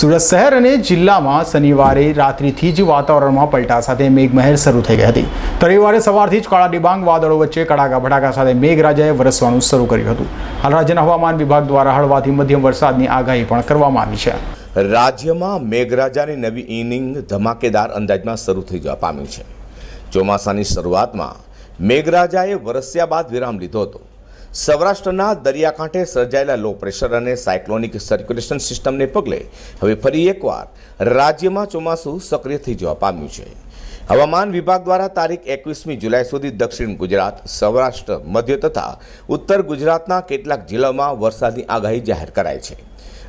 સુરત શહેર અને જિલ્લામાં શનિવારે રાત્રિથી જ વાતાવરણમાં પલટા સાથે મેઘમહેર શરૂ થઈ ગઈ હતી. તો રવિવારે સવારથી જ કાળા ડિબાંગ વાદળો વચ્ચે કડાકા ભડાકા સાથે મેઘરાજાએ વરસવાનું શરૂ કર્યું હતું. હાલ રાજ્યના હવામાન વિભાગ દ્વારા હળવાથી મધ્યમ વરસાદની આગાહી પણ કરવામાં આવી છે. રાજ્યમાં મેઘરાજાની નવી ઇનિંગ ધમાકેદાર અંદાજમાં શરૂ થઈ જવા પામ્યું છે. ચોમાસાની શરૂઆતમાં મેઘરાજાએ વરસ્યા બાદ વિરામ લીધો હતો. સૌરાષ્ટ્રના દરિયાકાંઠે સર્જાયેલા લો પ્રેશર અને સાયક્લોનિક સર્ક્યુલેશન સિસ્ટમને પગલે હવે ફરી એકવાર રાજ્યમાં ચોમાસું સક્રિય થઈ જવા પામ્યું છે. હવામાન વિભાગ દ્વારા તારીખ એકવીસમી જુલાઈ સુધી દક્ષિણ ગુજરાત, સૌરાષ્ટ્ર, મધ્ય તથા ઉત્તર ગુજરાતના કેટલાક જિલ્લાઓમાં વરસાદની આગાહી જાહેર કરાઈ છે.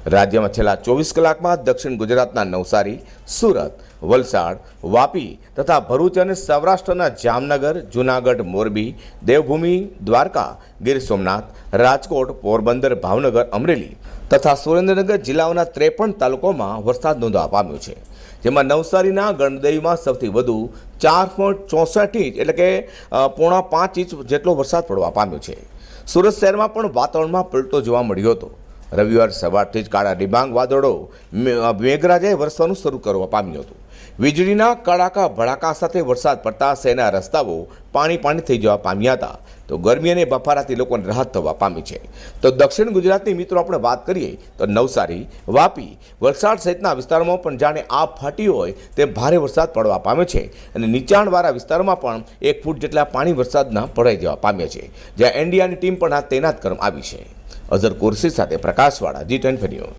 રાજ્યમાં છેલ્લા ચોવીસ કલાકમાં દક્ષિણ ગુજરાતના નવસારી, સુરત, વલસાડ, વાપી તથા ભરૂચ અને સૌરાષ્ટ્રના જામનગર, જૂનાગઢ, મોરબી, દેવભૂમિ, દ્વારકા, ગીર સોમનાથ, રાજકોટ, પોરબંદર, ભાવનગર, અમરેલી તથા સુરેન્દ્રનગર જિલ્લાઓના ત્રેપન તાલુકોમાં વરસાદ નોંધવા પામ્યો છે, જેમાં નવસારીના ગણદેવીમાં સૌથી વધુ ચાર પોઈન્ટ ચોસઠ ઇંચ એટલે કે પોણા પાંચ ઇંચ જેટલો વરસાદ પડવા પામ્યો છે. સુરત શહેરમાં પણ વાતાવરણમાં પલટો જોવા મળ્યો હતો. રવિવાર સવારથી જ કાળા ડિબાંગ વાદળો મેઘરાજાએ વરસવાનું શરૂ કરવા પામ્યું હતું. વીજળીના કડાકા ભડાકા સાથે વરસાદ પડતા શહેરના રસ્તાઓ પાણી પાણી થઈ જવા પામ્યા હતા. તો ગરમી અને બફારાથી લોકોને રાહત થવા પામી છે. તો દક્ષિણ ગુજરાતની મિત્રો આપણે વાત કરીએ તો નવસારી, વાપી, વલસાડ સહિતના વિસ્તારોમાં પણ જાણે આ ફાટી હોય તેમ ભારે વરસાદ પડવા પામે છે. અને નીચાણવાળા વિસ્તારોમાં પણ એક ફૂટ જેટલા પાણી વરસાદના પડાઈ જવા પામ્યા છે. જ્યાં એનડીઆરની ટીમ પણ આ તૈનાત કરવામાં આવી છે. અઝર કુરશી સાથે પ્રકાશવાળા જી ટેન ન્યૂઝ.